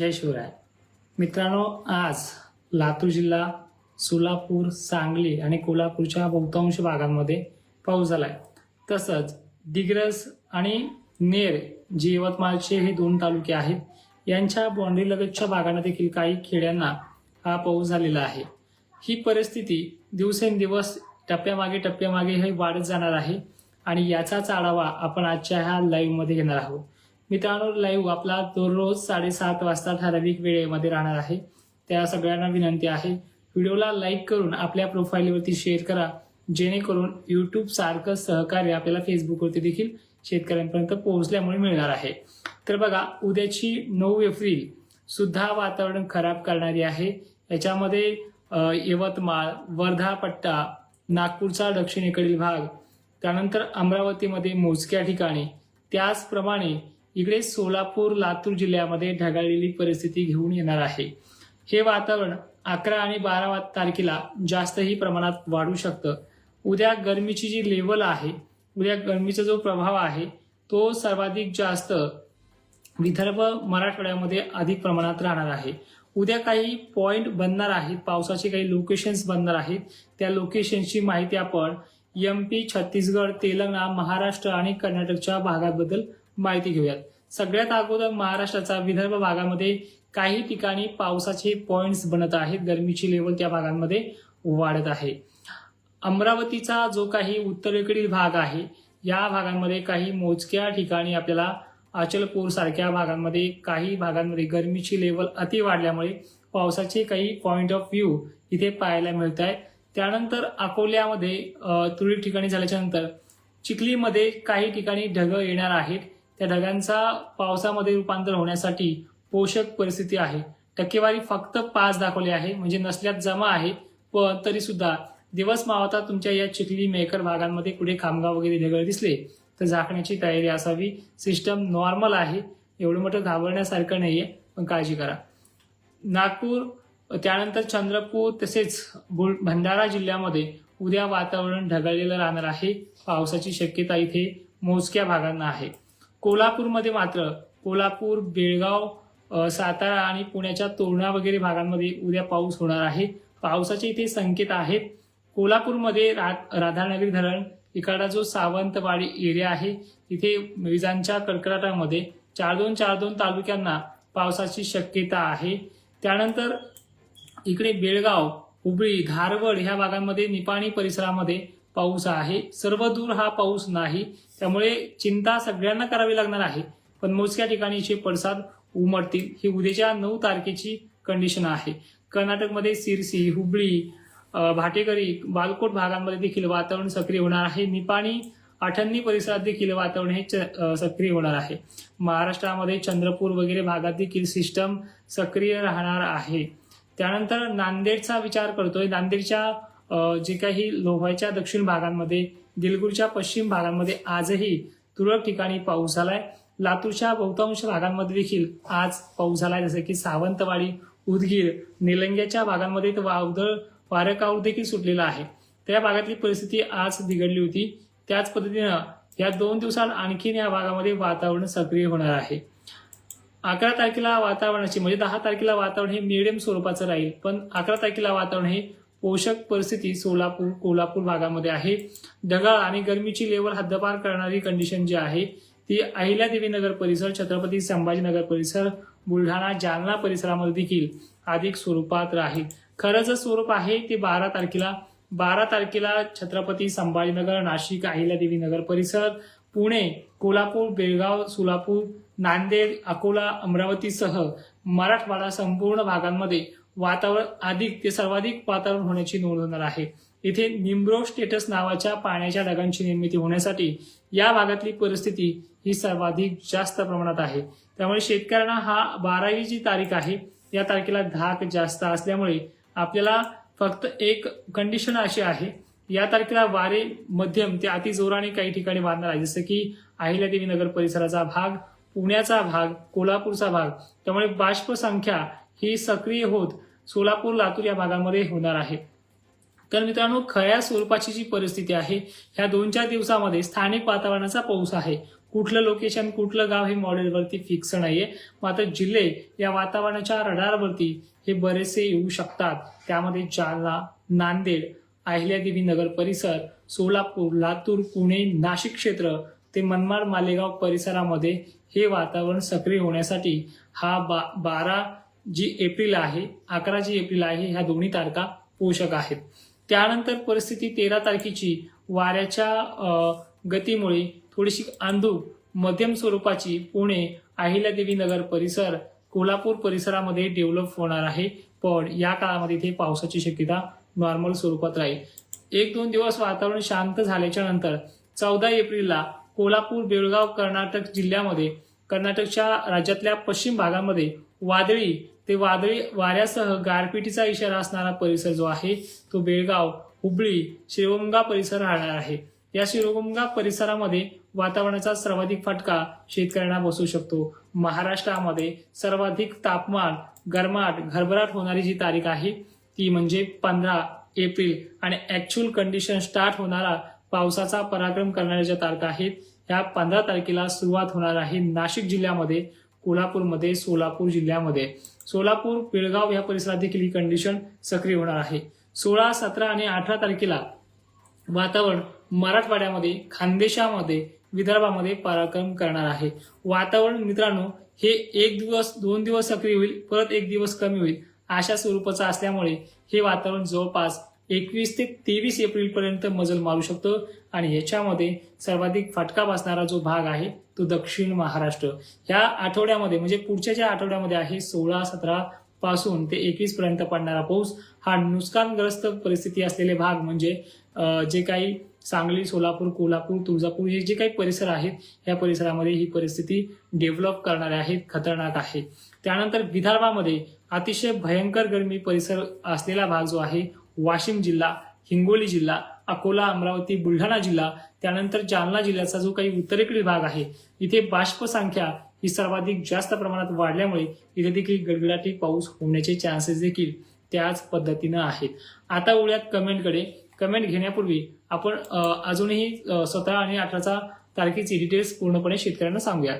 जय शिवराय. मित्रांनो आज लातूर जिल्हा सोलापूर सांगली आणि कोल्हापूरच्या बहुतांश भागांमध्ये पाऊस झाला आहे तसंच दिग्रस आणि नेर जे यवतमाळचे हे दोन तालुके आहेत. यांच्या बॉन्ड्रीलगतच्या भागांना देखील काही खेड्यांना हा पाऊस झालेला आहे. ही परिस्थिती दिवसेंदिवस टप्प्यामागे टप्प्यामागे हे वाढत जाणार आहे आणि याचाच आढावा आपण आजच्या ह्या लाईव्हमध्ये घेणार आहोत. मित्रांनो लाईव्ह आपला दररोज साडेसात वाजता ठराविक वेळेमध्ये राहणार आहे. त्या सगळ्यांना विनंती आहे. व्हिडिओला लाईक करून आपल्या प्रोफाईलवरती शेअर करा. जेणेकरून यूट्यूब सारखं सहकार्य आपल्याला फेसबुकवरती देखील शेतकऱ्यांपर्यंत पोहोचल्यामुळे मिळणार आहे. तर बघा उद्याची नऊ एप्रिल सुद्धा वातावरण खराब करणारी आहे. याच्यामध्ये यवतमाळ वर्धा पट्टा नागपूरचा दक्षिणेकडील भाग त्यानंतर अमरावतीमध्ये मोजक्या ठिकाणी त्याचप्रमाणे इकडे सोलापूर लातूर जिल्ह्यामध्ये ढगाळलेली परिस्थिती घेऊन येणार आहे. हे वातावरण अकरा आणि बारा तारखेला जास्तही प्रमाणात वाढू शकतं. उद्या गरमीची जी लेवल आहे उद्या गरमीचा जो प्रभाव आहे तो सर्वाधिक जास्त विदर्भ मराठवाड्यामध्ये अधिक प्रमाणात राहणार आहे. उद्या काही पॉइंट बनणार आहेत पावसाचे काही लोकेशन्स बनणार आहेत. त्या लोकेशनची माहिती आपण एम पी छत्तीसगड तेलंगणा महाराष्ट्र आणि कर्नाटकच्या भागाबद्दल माहिती घेऊयात. सगळ्यात अगोदर महाराष्ट्राचा विदर्भ भागामध्ये काही ठिकाणी पावसाचे पॉइंट्स बनत आहेत. गरमीची लेवल त्या भागांमध्ये वाढत आहे. अमरावतीचा जो काही उत्तरेकडील भाग आहे या भागांमध्ये काही मोजक्या ठिकाणी आपल्याला अचलपूर सारख्या भागांमध्ये काही भागांमध्ये गरमीची लेवल अति वाढल्यामुळे पावसाचे काही पॉइंट ऑफ व्ह्यू इथे पाहायला मिळत आहे त्यानंतर अकोल्यामध्ये अ, तुरळक ठिकाणी झाल्याच्यानंतर चिखलीमध्ये काही ठिकाणी ढगं येणार आहेत. त्या ढगांचा पावसामध्ये रूपांतर होण्यासाठी पोषक परिस्थिती आहे. टक्केवारी फक्त पाच दाखवली आहे. म्हणजे नसल्यात जमा आहे पण तरी सुद्धा दिवस मावता तुमच्या या चिखली मेकर भागांमध्ये कुठे खामगाव वगैरे ढगळ दिसले तर झाकण्याची तयारी असावी. सिस्टम नॉर्मल आहे. एवढं मोठं घाबरण्यासारखं नाही आहे पण काळजी करा. नागपूर त्यानंतर चंद्रपूर तसेच बुल भंडारा जिल्ह्यामध्ये उद्या वातावरण ढगाळलेलं राहणार आहे. पावसाची शक्यता इथे मोजक्या भागांना आहे. कोल्हापूरमध्ये मात्र कोल्हापूर बेळगाव सातारा आणि पुण्याच्या तोरणा वगैरे भागांमध्ये उद्या पाऊस होणार आहे. पावसाचे इथे संकेत आहेत. कोल्हापूरमध्ये रा राधानगरी धरण इकडा जो सावंतवाडी एरिया आहे तिथे विजांच्या कडकडाटामध्ये चार दोन चार दोन तालुक्यांना पावसाची शक्यता आहे. त्यानंतर इकडे बेळगाव हुबळी धारवड ह्या भागांमध्ये निपाणी परिसरामध्ये पाऊस आहे. सर्वदूर हा पाऊस नाही. त्यामुळे चिंता सगळ्यांना करावी लागणार आहे. पण मोजक्या ठिकाणीचे पडसाद उमटतील. ही उद्याच्या नऊ तारखेची कंडिशन आहे. कर्नाटकमध्ये सिरसी हुबळी भाटेकरी बालकोट भागांमध्ये देखील वातावरण सक्रिय होणार आहे. निपाणी आठन्नी परिसरात देखील वातावरण हे च- सक्रिय होणार आहे. महाराष्ट्रामध्ये चंद्रपूर वगैरे भागात देखील सिस्टम सक्रिय राहणार आहे. त्यानंतर नांदेडचा विचार करतोय. नांदेडच्या जे काही लोहाच्या दक्षिण भागांमध्ये दिलगुरच्या पश्चिम भागांमध्ये आजही तुरळक ठिकाणी पाऊस झालाय. लातूरच्या बहुतांश भागांमध्ये देखील आज पाऊस झालाय जसं की सावंतवाडी उदगीर निलंग्याच्या भागांमध्ये तर वावदळ वारकावर देखील सुटलेला आहे. त्या भागातली परिस्थिती आज बिघडली होती. त्याच पद्धतीनं या दोन दिवसात आणखीन या भागामध्ये वातावरण सक्रिय होणार आहे. अकरा तारखेला वातावरणाची म्हणजे दहा तारखेला वातावरण हे मिडियम स्वरूपाचं राहील पण अकरा तारखेला वातावरण हे पोषक परिस्थिती सोलापूर कोल्हापूर भागामध्ये आहे. ढगाळ आणि गरमीची लेवल हद्दपार करणारी कंडिशन जी आहे ती अहिल्यादेवी नगर परिसर छत्रपती संभाजीनगर परिसर बुलढाणा जालना परिसरामध्ये देखील अधिक स्वरूपात राहील. खरं जे स्वरूप आहे ते बारा तारखेला बारा तारखेला छत्रपती संभाजीनगर नाशिक अहिल्यादेवी नगर परिसर पुणे कोल्हापूर बेळगाव सोलापूर नांदेड अकोला अमरावतीसह मराठवाडा संपूर्ण भागांमध्ये वातावरण अधिक ते सर्वाधिक वातावरण होण्याची नोंद होणार आहे. इथे निम्ब्रो स्टेटस नावाच्या पाण्याच्या ढगांची निर्मिती होण्यासाठी या भागातली परिस्थिती ही सर्वाधिक जास्त प्रमाणात आहे. त्यामुळे शेतकऱ्यांना हा बारावी जी तारीख आहे या तारखेला धाक जास्त असल्यामुळे आपल्याला फक्त एक कंडिशन अशी आहे या तारखेला वारे मध्यम ते अति जोराने काही ठिकाणी वाढणार आहे. जसं की अहिल्यादेवी नगर परिसराचा भाग पुण्याचा भाग कोल्हापूरचा भाग. त्यामुळे बाष्प संख्या ही सक्रिय होत सोलापूर लातूर या भागामध्ये होणार आहे. तर मित्रांनो खऱ्या स्वरूपाची जी परिस्थिती आहे ह्या दोन चार दिवसामध्ये स्थानिक वातावरणाचा पाऊस आहे. कुठलं लोकेशन कुठलं गाव हे मॉडेलवरती फिक्स नाहीये. मात्र जिल्हे या वातावरणाच्या रडारवरती हे बरेचसे येऊ शकतात. त्यामध्ये जालना नांदेड अहिल्यादेवी नगर परिसर सोलापूर लातूर पुणे नाशिक क्षेत्र ते मनमाड मालेगाव परिसरामध्ये हे वातावरण सक्रिय होण्यासाठी हा बा बारा जी एप्रिल आहे अकरा जी एप्रिल आहे ह्या दोन्ही तारखा पोषक आहेत. त्यानंतर परिस्थिती तेरा तारखेची वाऱ्याच्या गतीमुळे थोडीशी अंधूक मध्यम स्वरूपाची पुणे अहिल्यादेवी नगर परिसर कोल्हापूर परिसरामध्ये डेव्हलप होणार आहे. पण या काळामध्ये इथे पावसाची शक्यता नॉर्मल स्वरूपात राहील. एक दोन दिवस वातावरण शांत झाल्याच्यानंतर चौदा एप्रिलला कोल्हापूर बेळगाव कर्नाटक जिल्ह्यामध्ये कर्नाटकच्या राज्यातल्या पश्चिम भागामध्ये वादळी ते वादळी वाऱ्यासह गारपिटीचा इशारा असणारा परिसर जो आहे तो बेळगाव हुबळी शिवगंगा परिसर राहणार आहे. या शिवगंगा परिसरामध्ये वातावरणाचा सर्वाधिक फटका शेतकऱ्यांना बसू शकतो. महाराष्ट्रामध्ये सर्वाधिक तापमान गरमाट घरभराट होणारी जी तारीख आहे ती म्हणजे पंधरा एप्रिल आणि ऍक्च्युअल कंडिशन स्टार्ट होणारा पावसाचा पराक्रम करणाऱ्या ज्या तारखा आहेत ह्या पंधरा तारखेला सुरुवात होणार आहे नाशिक जिल्ह्यामध्ये. कोल्हापूरमध्ये सोलापूर जिल्ह्यामध्ये. सोलापूर पिळगाव या परिसरात देखील ही कंडिशन सक्रिय होणार आहे. सोळा सतरा आणि अठरा तारखेला वातावरण मराठवाड्यामध्ये खानदेशामध्ये विदर्भामध्ये पराक्रम करणार आहे. वातावरण मित्रांनो हे एक दिवस दोन दिवस सक्रिय होईल परत एक दिवस कमी होईल अशा स्वरूपाचं असल्यामुळे हे वातावरण जवळपास एकवीस ते तेवीस एप्रिलपर्यंत मजल मारू शकतं आणि याच्यामध्ये सर्वाधिक फटका बसणारा जो भाग आहे तो दक्षिण महाराष्ट्र. ह्या आठवड्यामध्ये म्हणजे पुढच्या ज्या आठवड्यामध्ये आहे सोळा सतरा पासून ते एकवीस पर्यंत पडणारा पाऊस हा नुकसानग्रस्त परिस्थिती असलेले भाग म्हणजे जे काही सांगली सोलापूर कोल्हापूर तुळजापूर हे जे काही परिसर आहेत या परिसरामध्ये ही परिस्थिती डेव्हलप करणारे आहेत खतरनाक आहे. त्यानंतर विदर्भामध्ये अतिशय भयंकर गरमी परिसर असलेला भाग जो आहे वाशिम जिल्हा हिंगोली जिल्हा अकोला अमरावती बुलढाणा जिल्हा त्यानंतर जालना जिल्ह्याचा जो काही उत्तरेकडील भाग आहे इथे बाष्प संख्या ही सर्वाधिक जास्त प्रमाणात वाढल्यामुळे इथे देखील गडगडाटी पाऊस होण्याचे चान्सेस देखील त्याच पद्धतीनं आहेत. आता वळूयात कमेंटकडे कमेंट घेण्यापूर्वी आपण अजूनही सतरा आणि अठराचा तारखेची डिटेल्स पूर्णपणे शेतकऱ्यांना सांगूया